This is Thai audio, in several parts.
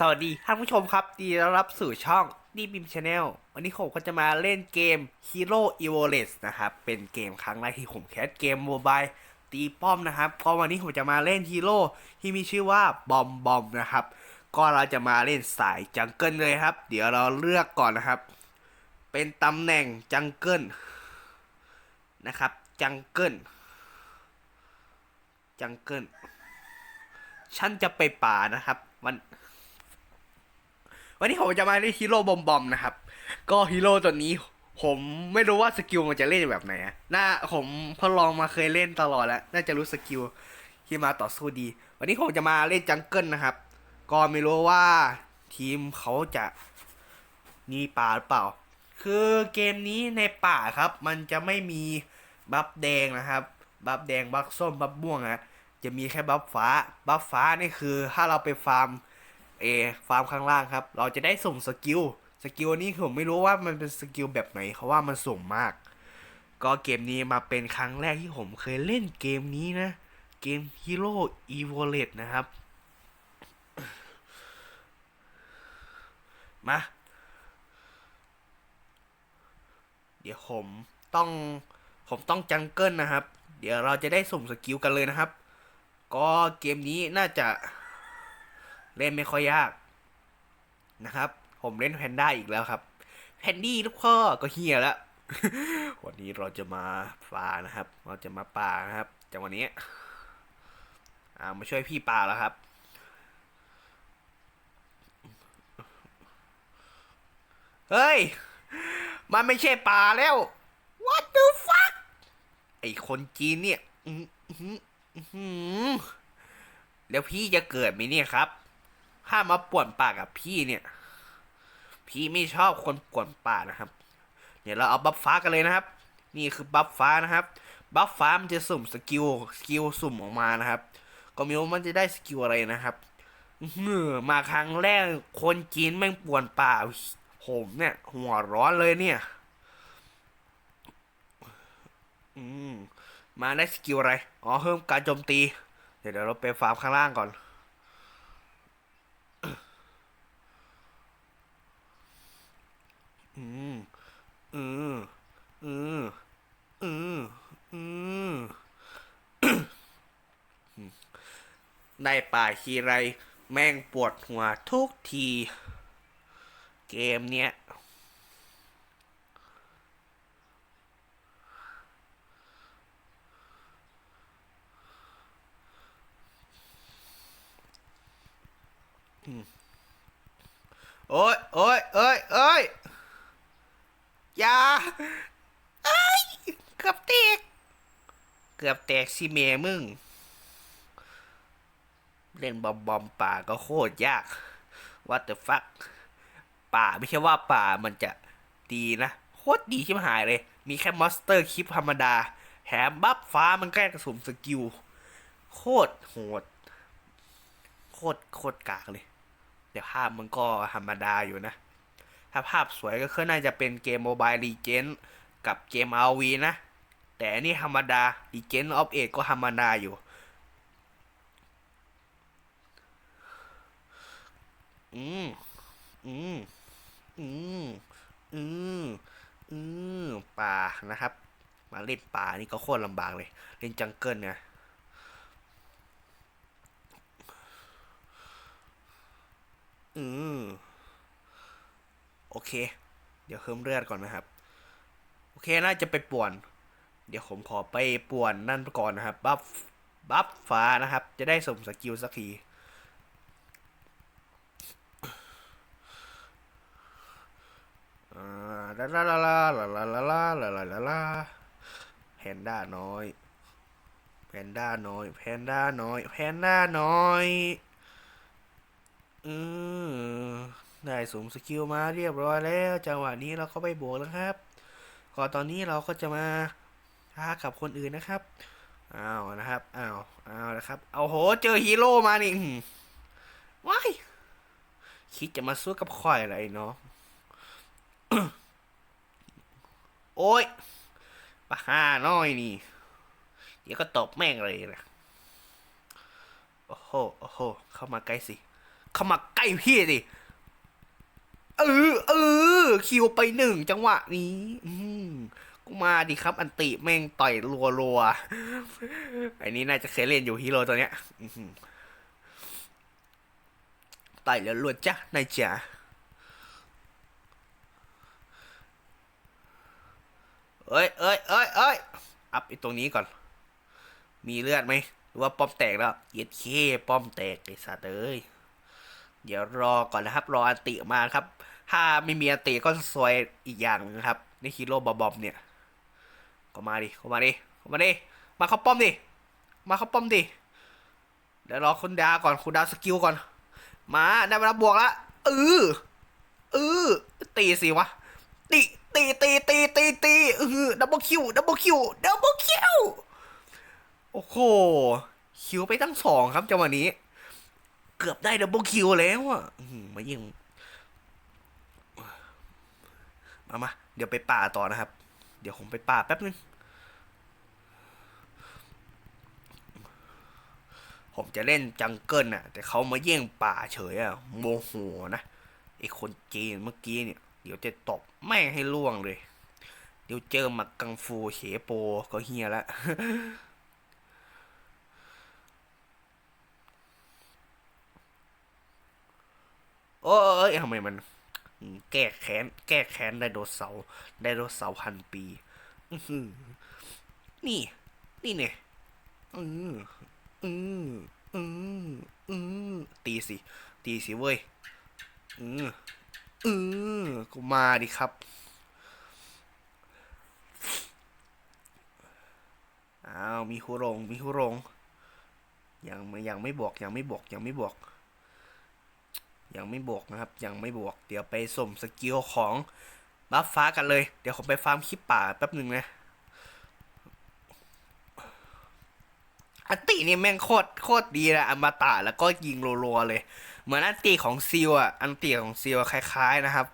สวัสดีท่านผู้ชมครับดีต้อนรับสู่ช่องดีบิมชาแนลวันนี้ผมก็จะมาเล่นเกม Hero e v o l e s นะครับ เป็นเกมครั้งแรกที่ผมแคสเกมโมบายตีป้อมนะครับก็วันนี้ผมจะมาเล่นฮีโร่ที่มีชื่อว่าบอมบอมนะครับ ก็เราจะมาเล่นสายจังเกิลเลยครับ เดี๋ยวเราเลือกก่อนนะครับ เป็นตำแหน่งจังเกิลนะครับ จังเกิลจังเกิลฉันจะไปป่านะครับ วัน วันนี้ผมจะมาเล่นฮีโร่บอมบอมนะครับ ก็ฮีโร่ตัวนี้ ผมไม่รู้ว่าสกิลมันจะเล่นแบบไหนอะน่าผมพอลองมาเคยเล่นตลอดแล้ว น่าจะรู้สกิลที่มาต่อสู้ดี วันนี้ผมจะมาเล่นจังเกิลนะครับ ก็ไม่รู้ว่าทีมเขาจะมีป่าหรือเปล่า คือเกมนี้ในป่าครับ มันจะไม่มีบัฟแดงนะครับ บัฟแดงบัฟส้มบัฟม่วงอะจะมีแค่บัฟฟ้า บัฟฟ้านี่คือถ้าเราไปฟาร์ม เอฟาร์มข้างล่างครับ เราจะได้สุ่มสกิล สกิลนี้ผมไม่รู้ว่ามันเป็นสกิลแบบไหนเขาว่ามันสุ่มมาก ก็เกมนี้มาเป็นครั้งแรกที่ผมเคยเล่นเกมนี้นะ เกม Hero e v o l e t นะครับ มา เดี๋ยวผมต้องผมต้องจังเกิลนะครับ เดี๋ยวเราจะได้สุ่มสกิลกันเลยนะครับ ก็เกมนี้น่าจะ เล่นไม่ค่อยยากนะครับ ผมเล่นแพนด้าอีกแล้วครับแพนดี้ลูกพ่อก็เฮียแล้ววันนี้เราจะมาป่านะครับ เราจะมาป่านะครับจากวันนี้อ่ามาช่วยพี่ป่าแล้วครับ เฮ้ย มันไม่ใช่ป่าแล้ว what the fuck ไอคนจีนเนี่ยแล้วพี่จะเกิดไหมเนี่ยครับ ถ้ามาป่วนปากกับพี่เนี่ย พี่ไม่ชอบคนป่วนป่านะครับ เดี๋ยวเราเอาบัฟฟ้ากันเลยนะครับ นี่คือบัฟฟ้านะครับบัฟฟ้ามันจะสุ่มสกิลสกิลสุ่มออกมานะครับ ก็ไม่รู้มันจะได้สกิลอะไรนะครับอื้อหือมาครั้งแรกคนจีนแม่งป่วนป่าผมเนี่ย หัวร้อนเลยเนี่ย อืมมาได้สกิลอะไร อ๋อเพิ่มการโจมตี เดี๋ยวเดี๋ยวเราไปฟาร์มข้างล่างก่อน อืมอืมอืมอืมอืมได้ป่าทีไร แม่งปวดหัวทุกที เกมเนี้ยโอ้ยโอ้ยเอ้ยเอ้ย อย่าเอ้ยเกือบแตก เกือบแตกสิเมมึง เล่นบอมบอมป่าก็โคตรยาก what the fuck ป่าไม่ใช่ว่าป่ามันจะดีนะ โคตรดีชิบหายเลย มีแค่มอนสเตอร์คลิปธรรมดาแถมบัฟฟ้ามันแกล้กระสุนสกิล โคตรโหด โคตรโคตรกากเลย แต่ภาพมันก็ธรรมดาอยู่นะ ถ้าภาพสวยก็คือน่าจะเป็นเกมโมบายรีเจนกับเกม RV นะ แต่อันนี่ธรรมดา r e g e n of Age ก็ธรรมดาอยู่อืมอืมอืมอืมอืมป่านะครับ มาเล่นป่านี่ก็โคตรลำบากเลย เล่นจังเกิลเนี่ยอืม โอเค เดี๋ยวเพิ่มเลือดก่อนนะครับ โอเคน่าจะไปป่วน เดี๋ยวผมขอไปป่วนนั่นก่อนนะครับ บัฟ บัฟฟ้านะครับ จะได้สมสกิลสักที ลาลาลาลาลาลาลาลาลาลาลาลาแพนด้าน้อย แพนด้าน้อย แพนด้าน้อย แพนด้าน้อย อื ได้สมสกิลมาเรียบร้อยแล้วจังหวะนี้เราก็ไปบวกแล้วครับก็ตอนนี้เราก็จะมาท้ากับคนอื่นนะครับอ้าวนะครับอ้าวอ้าวนะครับเอาโหเจอฮีโร่มานี่ว้ายคิดจะมาสู้กับข่อยอะไรเนาะโอ้ยปะห้าน้อยนี่ เดี๋ยวก็ตบแม่งเลยนะโอ้โหโอ้โหเข้ามาใกล้สิ เข้ามาใกล้พี่สิ เออเออคิวไปหนึ่งจังหวะนี้ อืกูมาดิครับ อันติแม่งต่อยรัวรัวๆอันนี้น่าจะเคยเล่นอยู่ฮีโร่ตัวเนี้ยอื้อหือต่อยแล้วรัวจ้ะนายจ๋าเอ้ยเอ้ยเอ้ยเอ้ยอัพไอ้ตรงนี้ก่อน มีเลือดไหมหรือว่าป้อมแตกแล้ว เย็ดเคป้อมแตกไอสัตว์เอ้ยเดี๋ยวรอก่อนนะครับ รออันติมาครับ ถ้าไม่มีอัติก็ซวยอีกอย่างหนึงครับในฮีโร่บอมๆเนี่ย ก็มาดิก็มาดิก็มาดิ มาเข้าป้อมดิ มาเข้าป้อมดิ เดี๋ยวรอคุณดาก่อนคุณดาสกิลก่อน มาได้เวลาบวกละเออเออตีสิวะ ตี ตี ตี ตี ตี ตีเออดับเบิลคิว ดับเบิลคิว ดับเบิลคิว โอ้โห คิวไปตั้งสองครับจังหวะนี้ เกือบได้ดับเบิลคิวแล้วอะมายิง มามา เดี๋ยวไปป่าต่อนะครับ เดี๋ยวผมไปป่าแป๊บนึง ผมจะเล่นจังเกิลน่ะ แต่เขามาแย่งป่าเฉยอะโมโหนะไอคนจีนเมื่อกี้เนี่ย เดี๋ยวจะตบแม่งให้ล่วงเลย เดี๋ยวเจอหมักกังฟูเฉโปก็เฮียละโอ้ยทำไมมัน แก้แค้น แก้แค้นไดโนเสาร์ไดโนเสาร์พันปีอื้อหือนี่ นี่เนี่ยอืออืออืออือตีสิ ตีสิเว้ย อืออือกูมาดิครับ อ้าว มีฮูโรง มีฮูโรงยังไม่ยังไม่บวกยังไม่บวกยังไม่บวก ยังไม่บวกนะครับ ยังไม่บวก เดี๋ยวไปส่งสกิลของบัฟฟ้ากันเลย เดี๋ยวผมไปฟาร์มคลิปป่าแป๊บหนึ่งนะอันตินี่แม่งโคตรโคตรดีนะอมตะแล้วก็ยิงรัวๆเลย เหมือนอันติของซิลอะ อันติของซิลคล้าย ๆนะครับ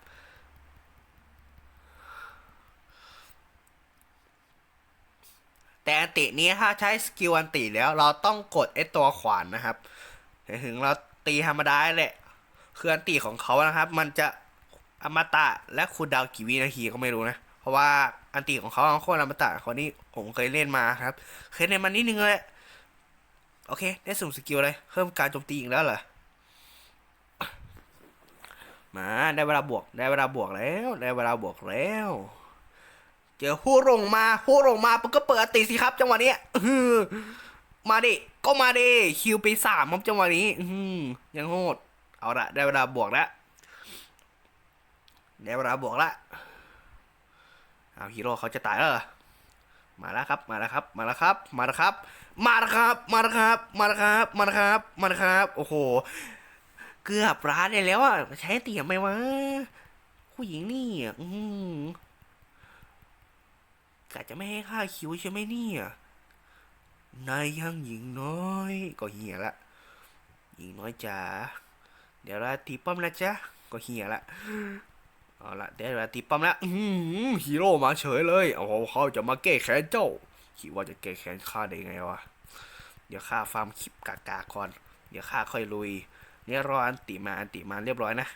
แต่อันตินี้ถ้าใช้สกิลอันติแล้วเราต้องกดไอตัวขวานนะครับ ถึงเราตีธรรมดาแหละ คืออันติของเขานะครับ มันจะอมตะและคูลดาวกี่วินาทีก็ไม่รู้นะ เพราะว่าอันติของเขาโคตรอมตะคนนี้ผมเคยเล่นมาครับ เคยเล่นมานิดนึงเลย โอเค ได้สุ่มสกิลเลยเพิ่มการโจมตีอีกแล้วเหรอมาได้เวลาบวก ได้เวลาบวกแล้ว ได้เวลาบวกแล้ว เจอผู้ลงมาผู้ลงมาปุ๊บก็เปิดอันติสิครับ จังหวะนี้มาดิก็มาดิคิวไปสามครับจังหวะนี้ยังโหด เอาละได้เวลาบวกแล้วได้เวลาบวกละเอาฮีโร่เขาจะตายแล้วเหรอมาแล้วครับ มาแล้วครับ มาแล้วครับ มาแล้วครับ มาแล้วครับ มาแล้วครับ มาแล้วครับ มาแล้วครับ มาแล้วครับ โอ้โห เกือบร้านได้แล้วอะ ใช้เตียมไหมวะ ผู้หญิงนี่อืมกะจะไม่ให้ค่าคิวใช่ไหมเนี่ยนายยังหญิงน้อย ก็เหี้ยละ หญิงน้อยจ๋า เดี๋ยวเราตีป้อมนะจ๊ะ ก็เฮียละเอาละเดี๋ยวเราตีป้อมแล้วฮีโร่มาเฉยเลยเอาเขาจะมาแก้แค้นเจ้า คิดว่าจะแก้แค้นข้าได้ไงวะ เดี๋ยวข้าฟาร์มคลิปกากาก่อน เดี๋ยวข้าค่อยลุย เนี่ยรออันติมาอันติมาเรียบร้อยนะ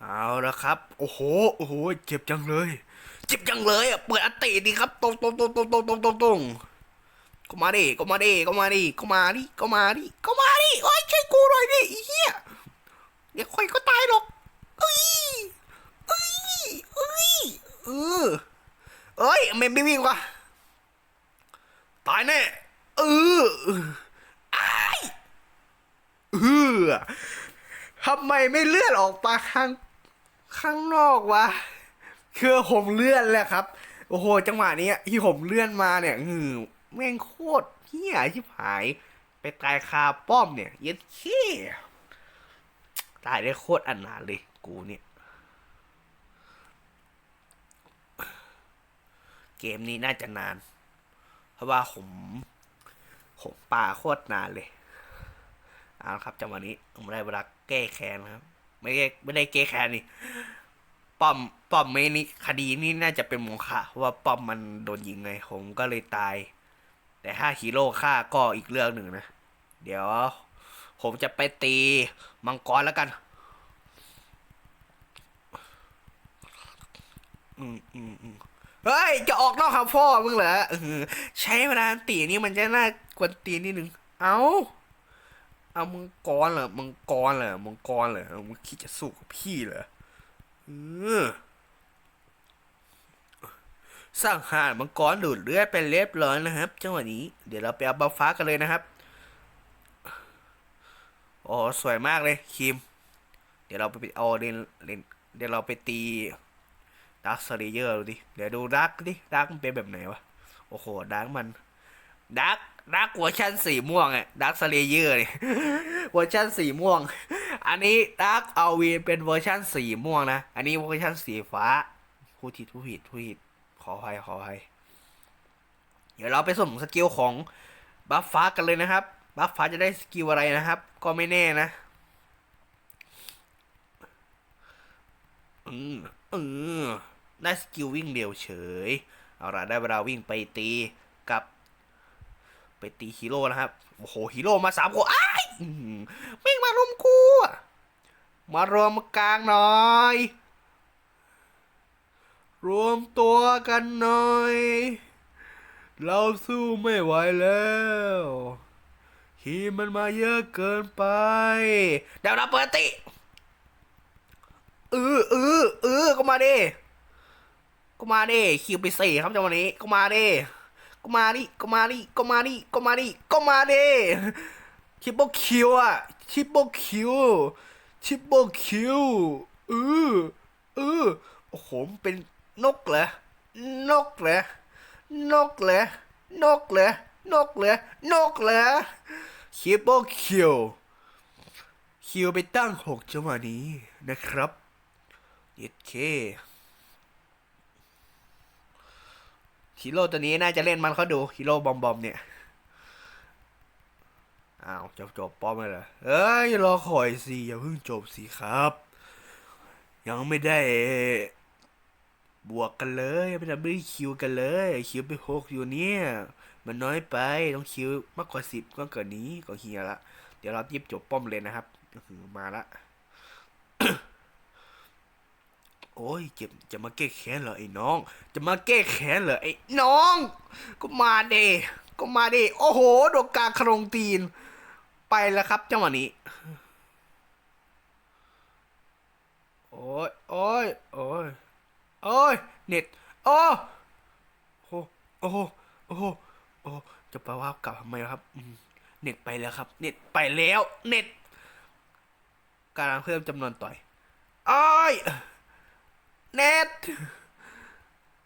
เอาละครับ โอ้โห โอ้โห เจ็บจังเลย เจ็บจังเลยอะ เปิดอันติดีครับ ตรงตรงตรงตรงตรงตรงตรง ก็มาดิก็มาดิก็มาดิก็มาดิก็มาดิก็มาดิโอ้ยช่วยกูหน่อยดิเหี้ยเดี๋ยวค่อยก็ตายหรอกเอ้ยเอ้ยเอ้ยเออเอ้ยเมมไม่วิ่งวะตายแน่เอออายเออทำไมไม่เลื่อนออกมาข้างข้างนอกวะคือผมเลื่อนแหละครับ โอ้โห จังหวะนี้ที่ผมเลื่อนมาเนี่ยหือ แม่งโคตรเฮี้ยชิบหาย ไปตายคาป้อมเนี่ยเย็ดเขี้ตายได้โคตรอันนานเลยกูเนี่ย เกมนี้น่าจะนาน เพราะว่าผม ผมป่าโคตรนานเลยเอาละครับจังหวะนี้ผมได้เวลาแก้แค้นครับ ไม่ได้ไม่ได้แก้แค้นนี่ป้อมป้อมไม่นี่คดีนี้น่าจะเป็นโมฆะเพราะว่าป้อมมันโดนยิงไงผมก็เลยตาย แต่ถ้าฮีโร่ฆ่าก็อีกเรื่องหนึ่งนะ เดี๋ยว ผมจะไปตีมังกรแล้วกัน อืมอืมอืมเฮ้ย จะออกนอกคำพ่อมึงเหรอใช้เวลาตีนี่มันจะน่ากวนตีนนิดนึง เอาเอามังกรเหรอมังกรเหรอมังกรเหรอมึงคิดจะสู้กับพี่เหรอเออ สร้างหารมังกรดูดเลือดเป็นเรียบร้อยนะครับจังหวะนี้เดี๋ยวเราไปเอาบัฟฟ้ากันเลยนะครับโอ้สวยมากเลยคิม เดี๋ยวเราไปเอาเรนเรนเดี๋ยวเราไปตีดักสเลเยอร์ดูดิ เดี๋ยวดูดักดิดักมันเป็นแบบไหนวะ โอ้โหดักมันดักดักเวอร์ชันสีม่วงอะดักสเลเยอร์เนี่ยเวอร์ชันสีม่วง อันนี้ดักเอาวีเป็นเวอร์ชันสีม่วงนะ อันนี้เวอร์ชันสีฟ้าผู้ผิดผู้ผิดผู้ผิด ออภัยขออภัยเดี๋ยวเราไปส่งสกิลของบัฟฟ้ากันเลยนะครับ บัฟฟ้าจะได้สกิลอะไรนะครับ ก็ไม่แน่นะ อืมอืมได้สกิลวิ่งเดียวเฉย เอาละได้เวลาวิ่งไปตีกับ ไปตีฮีโร่นะครับ โอ้โหฮีโร่มาสามคนอ้ายวิ่งมารุมกู มารวมกลางหน่อย รวมตัวกันหน่อย เราสู้ไม่ไหวแล้วฮีมันมาเยอะเกินไปเดี๋ยวเราเปิดติเออเออเออก็มาดิก็มาดิคิวไปสี่ครับจังหวะนี้ก็มาดิก็มาดิก็มาดิก็มาดิก็มาดิก็มาดิชิปเปิลคิวอะชิปเปิลคิวชิปเปิลคิวเออเออโอ้โหมันเป็น นกเหรอนกเหรอนกเหรอนกเหรอนกเหรอนกเหรอชิปเปิลคิวคิวไปตั้งหกจังหวะนี้นะครับเย็ดเคฮีโร่ตัวนี้น่าจะเล่นมันเขาดูฮีโร่บอมบอมเนี่ยอ้าวจบจบป้อมเลยเหรอเอ้ยรอคอยสิอย่าเพิ่งจบสิครับ ยังไม่ได้ บวกกันเลยไม่ได้ไม่ได้คิวกันเลย คิวไปหกอยู่เนี่ย มันน้อยไปต้องคิวมากกว่าสิบก็เกินนี้ก็เฮียละ เดี๋ยวเรายิบจบป้อมเลยนะครับมาละ โอ้ยเจ็บจะมาแก้แค้นเหรอไอ้น้อง จะมาแก้แค้นเหรอไอ้น้อง ก็มาเดก็มาเดโอ้โหโดนกลางครงตีน ไปแล้วครับจังหวะนี้โอ้ยโอ้ยโอ้ย โอ้ยเน็ตโอ้โหโอ้โหโอ้โหโอ้โหจะไปว่ากลับทำไมครับเน็ตไปแล้วครับ เน็ตไปแล้วเน็ตกำลังเพิ่มจำนวนต่อยอ้อยเน็ต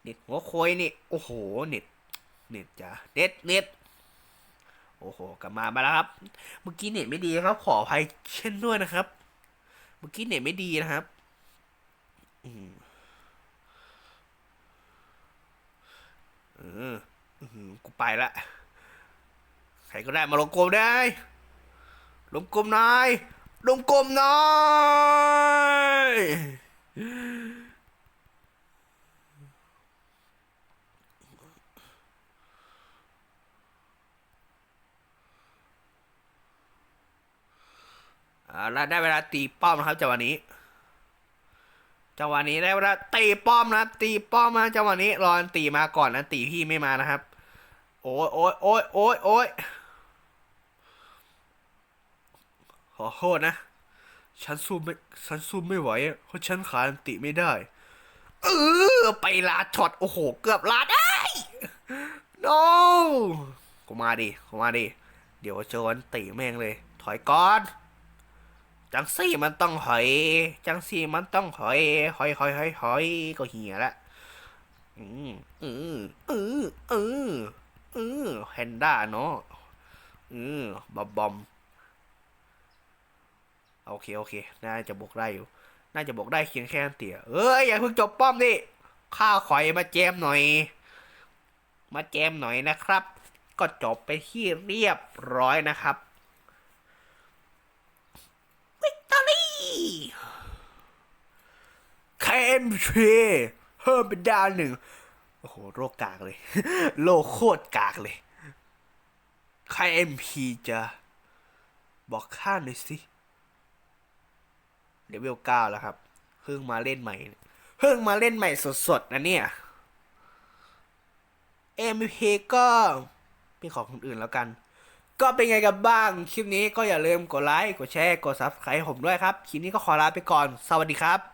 เน็ตหัวโคยนี่โอ้โหเน็ตเน็ตจ้ะเน็ตเน็ตโอ้โหกลับมามาแล้วครับ เมื่อกี้เน็ตไม่ดีครับ ขออภัยเช่นด้วยนะครับ เมื่อกี้เน็ตไม่ดีนะครับ อืม ออกูไปละ ใครก็ได้มาลงกลมได้ลงกลมน่อยลงกลมน่อยอ่าแล้วได้เวลาตีป้อมนะครับจังหวะนี้ จังหวะนี้ได้เวลาตีป้อมนะตีป้อมนะจังหวะนี้รอนตีมาก่อนนะตีพี่ไม่มานะครับ โอ้ยโอ้ยโอ้ยโอ้ยโอ้ยขอโทษนะ ฉันสู้ไม่ฉันสู้ไม่ไหวเพราะฉันขาอันติไม่ได้ เออไปลาช็อตโอ้โห เกือบลาดได้ no กูมาดิกูมาดิเดี๋ยวเจออันติแม่งเลย ถอยก่อน จังซี่มันต้องหอย จังซี่มันต้องหอย หอยหอยหอยหอยก็เหียละอืมอืมอืมอืมอืมแพนด้าเนาะอืมบอมบอมโอเค โอเค น่าจะบอกได้อยู่ น่าจะบอกได้เคียงแค่นเตี่ยเอ้ย อย่าเพิ่งจบป้อมดิข้าขอยมาแจมหน่อย มาแจมหน่อยนะครับ ก็จบไปที่เรียบร้อยนะครับ วิกตอรี่ เคมเพิ่มเป็นดาวหนึ่ง โอ้โหโรคกากเลย โลกโคตรกากเลย KMP จะบอกข้าหน่อยสิเลเวลเก้าแล้วครับ เพิ่งมาเล่นใหม่ เพิ่งมาเล่นใหม่สดๆนะเนี่ย MVP ก็เป็นของคนอื่นแล้วกัน ก็เป็นไงกันบ้าง คลิปนี้ก็อย่าลืมกดไลค์ กดแชร์ กด Subscribe ให้ผมด้วยครับ คลิปนี้ก็ขอลาไปก่อน สวัสดีครับ